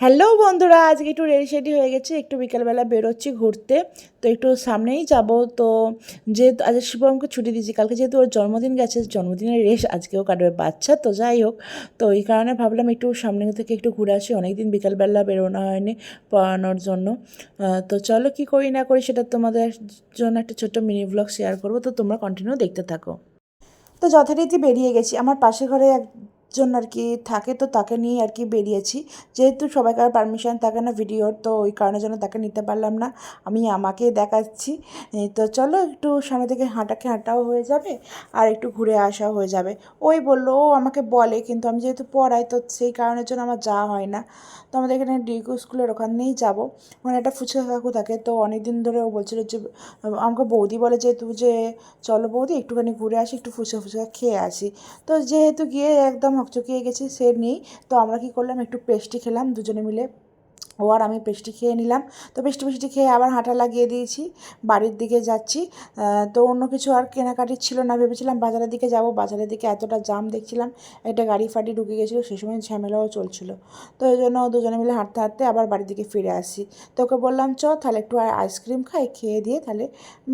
Hello বন্ধুরা, আজকে একটু রেডি সেডি হয়ে গেছে। একটু বিকেলবেলা বেরোচ্ছি ঘুরতে, তো একটু সামনেই যাব। তো যেহেতু আজ শিবমকে ছুটি দিয়েছি, কালকে যেহেতু ওর জন্মদিন গেছে, জন্মদিনের রেশ আজকেও কাটবে বাচ্চা, তো যাই হোক। তো এই কারণে ভাবলাম একটু সামনে থেকে একটু ঘুরে আসি, অনেকদিন বিকালবেলা বেরোনো হয়নি পড়ানোর জন্য। তো চলো কি করি না করি সেটা তোমাদের জন্য একটা ছোট্ট মিনি ব্লগ শেয়ার করব। তো তোমরা কন্টিনিউ দেখতে থাকো। তো যথারীতি বেরিয়ে গেছি। আমার পাশে ঘরে একজন আর কি থাকে, তো তাকে নিয়ে আর কি বেরিয়েছি। যেহেতু সবাইকার পারমিশন থাকে না ভিডিওর তো ওই কারণের জন্য তাকে নিতে পারলাম না। আমি আমাকে দেখাচ্ছি। তো চলো একটু সামনে থেকে হাঁটাকে হাঁটাও হয়ে যাবে, আর একটু ঘুরে আসাও হয়ে যাবে। ওই বলল, ও আমাকে বলে, কিন্তু আমি যেহেতু পড়াই, তো সেই কারণের জন্য আমার যাওয়া হয় না। তো আমাদের এখানে ডিগো স্কুলের ওখানেই যাব। ওখানে একটা ফুচকা কাকু থাকে, তো অনেক দিন ধরে ও বলছিল যে, আমাকে বৌদি বলে যে, তুই যে, চলো বৌদি, একটুখানি ঘুরে আসি, একটু ফুচকা ফুচকা খেয়ে আসি। তো যেহেতু গিয়ে একদম হকচকিয়ে গেছি সে নেই। তো আমরা কি করলাম? একটু পেস্টি খেলাম দুজনে মিলে ও আর আমি পেস্টি খেয়ে নিলাম। তো পেস্টি পেস্টি খেয়ে আবার হাঁটা লাগিয়ে দিয়েছি, বাড়ির দিকে যাচ্ছি। তো অন্য কিছু আর কেনাকাটি ছিল না, ভেবেছিলাম বাজারের দিকে যাব। বাজারের দিকে এতটা জাম দেখছিলাম, একটা গাড়ি ফাটি ঢুকে গেছিল, সে সময় ঝামেলাও চলছিল। তো এই জন্য দুজনে মিলে হাঁটতে হাঁটতে আবার বাড়ির দিকে ফিরে আসি। তো ওকে বললাম, চ, তাহলে একটু আইসক্রিম খাই, খেয়ে দিয়ে তাহলে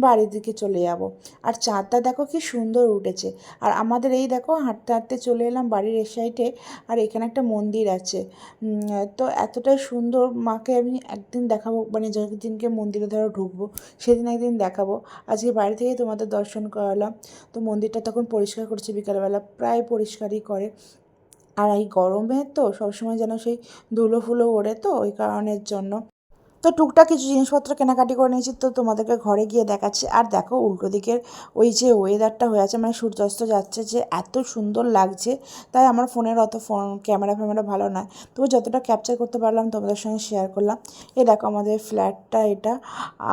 বাড়ির দিকে চলে যাব। আর চাঁদটা দেখো কি সুন্দর উঠেছে। আর আমাদের এই দেখো, হাঁটতে হাঁটতে চলে এলাম বাড়ির এ সাইডে আর এখানে একটা মন্দির আছে। তো এতটাই সুন্দর মাকে আমি একদিন দেখাবো মানে যতদিনকে মন্দিরে ধরো ঢুকবো, সেদিন একদিন দেখাবো। আজকে বাড়ি থেকে তোমাদের দর্শন করালাম, তো মন্দিরটা তখন পরিষ্কার করছে বিকালবেলা, প্রায় পরিষ্কারই করে। আর এই গরমে তো সবসময় যেন সেই ধুলো ফুলো ওড়ে তো, ওই কারণের জন্য। তো টুকটাক কিছু জিনিসপত্র কেনাকাটি করে নিয়েছি, তো তোমাদেরকে ঘরে গিয়ে দেখাচ্ছি। আর দেখো, উল্টো দিকের ওই যে ওয়েদারটা হয়ে আছে মানে সূর্যাস্ত যাচ্ছে যে এত সুন্দর লাগছে, তাই আমার ফোনের অত ফোন, ক্যামেরা ফ্যামেরা ভালো নয়। তবু যতটা ক্যাপচার করতে পারলাম, তোমাদের সঙ্গে শেয়ার করলাম। এ দেখো আমাদের ফ্ল্যাটটা এটা,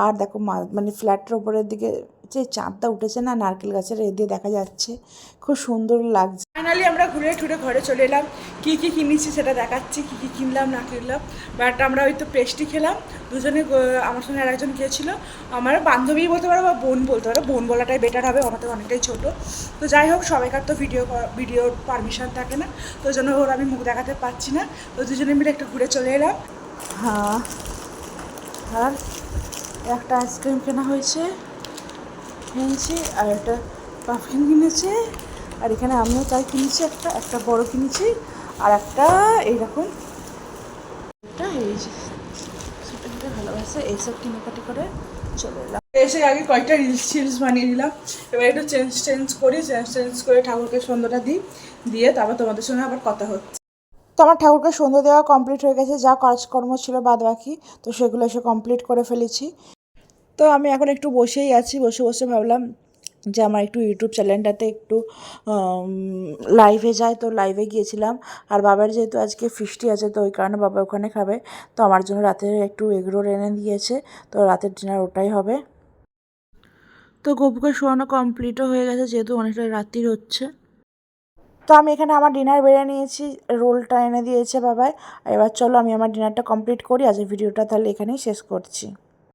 আর দেখো মানে ফ্ল্যাটের ওপরের দিকে যে চাঁদটা উঠেছে না, নারকেল গাছের এ দিয়ে দেখা যাচ্ছে, খুব সুন্দর লাগছে। ফাইনালি আমরা ঘুরে টুরে ঘরে চলে এলাম। কী কী কিনেছি সেটা দেখাচ্ছি, কী কী কিনলাম, না কিনলাম। বাট আমরা ওই তো পেস্টি খেলাম। দুজনে আমার সঙ্গে আর একজন গিয়েছিল। আমার বান্ধবী বলতে পারো বা বোন বলতে পারো, বোন বলাটাই বেটার হবে আমাদের অনেকটাই ছোটো। তো যাই হোক, সবাইকার তো ভিডিও ভিডিওর পারমিশন থাকে না। তো জন্য ওর আমি মুখ দেখাতে পারছি না। তো দুজনে মিলে একটু ঘুরে চলে এলাম। হ্যাঁ। একটা আইসক্রিম কেনা হয়েছে। কিনেছি, আর একটা পাফিন কিনেছে। আর এখানে আমিও তাই কিনেছি একটা একটা বড় কিনেছি আর একটা এইরকম একটা এই খেতে ভালোবাসে এইসব কেনাকাটি করে চলে এলাম। এসে আগে কয়েকটা রিলস টিলস বানিয়ে নিলাম এবার একটু চেঞ্জ চেঞ্জ করি চেঞ্জ চেঞ্জ করে ঠাকুরকে সন্ধ্যাটা দিই দিয়ে তারপর তোমাদের সঙ্গে আবার কথা হচ্ছে। তো আমার ঠাকুরকে সন্ধ্যা দেওয়া কমপ্লিট হয়ে গেছে যা কাজকর্ম ছিল বাদ বাকি তো সেগুলো এসে কমপ্লিট করে ফেলেছি। তো আমি এখন একটু বসেই আছি বসে বসে ভাবলাম যে আমার একটু ইউটিউব চ্যানেলটাতে একটু লাইভে যায়। তো লাইভে গিয়েছিলাম। আর বাবার যেহেতু আজকে ফিস্টি আছে, তো ওই কারণে বাবা ওখানে খাবে। তো আমার জন্য রাতে একটু এগরোল এনে দিয়েছে। তো রাতের ডিনার ওটাই হবে। তো গপুকে শোয়ানো কমপ্লিটও হয়ে গেছে, যেহেতু অনেকটা রাত্রির হচ্ছে। তো আমি এখানে আমার ডিনার বেড়ে নিয়েছি। রোলটা এনে দিয়েছে বাবাই। এবার চলো আমি আমার ডিনারটা কমপ্লিট করি। আজ ভিডিওটা তাহলে এখানেই শেষ করছি।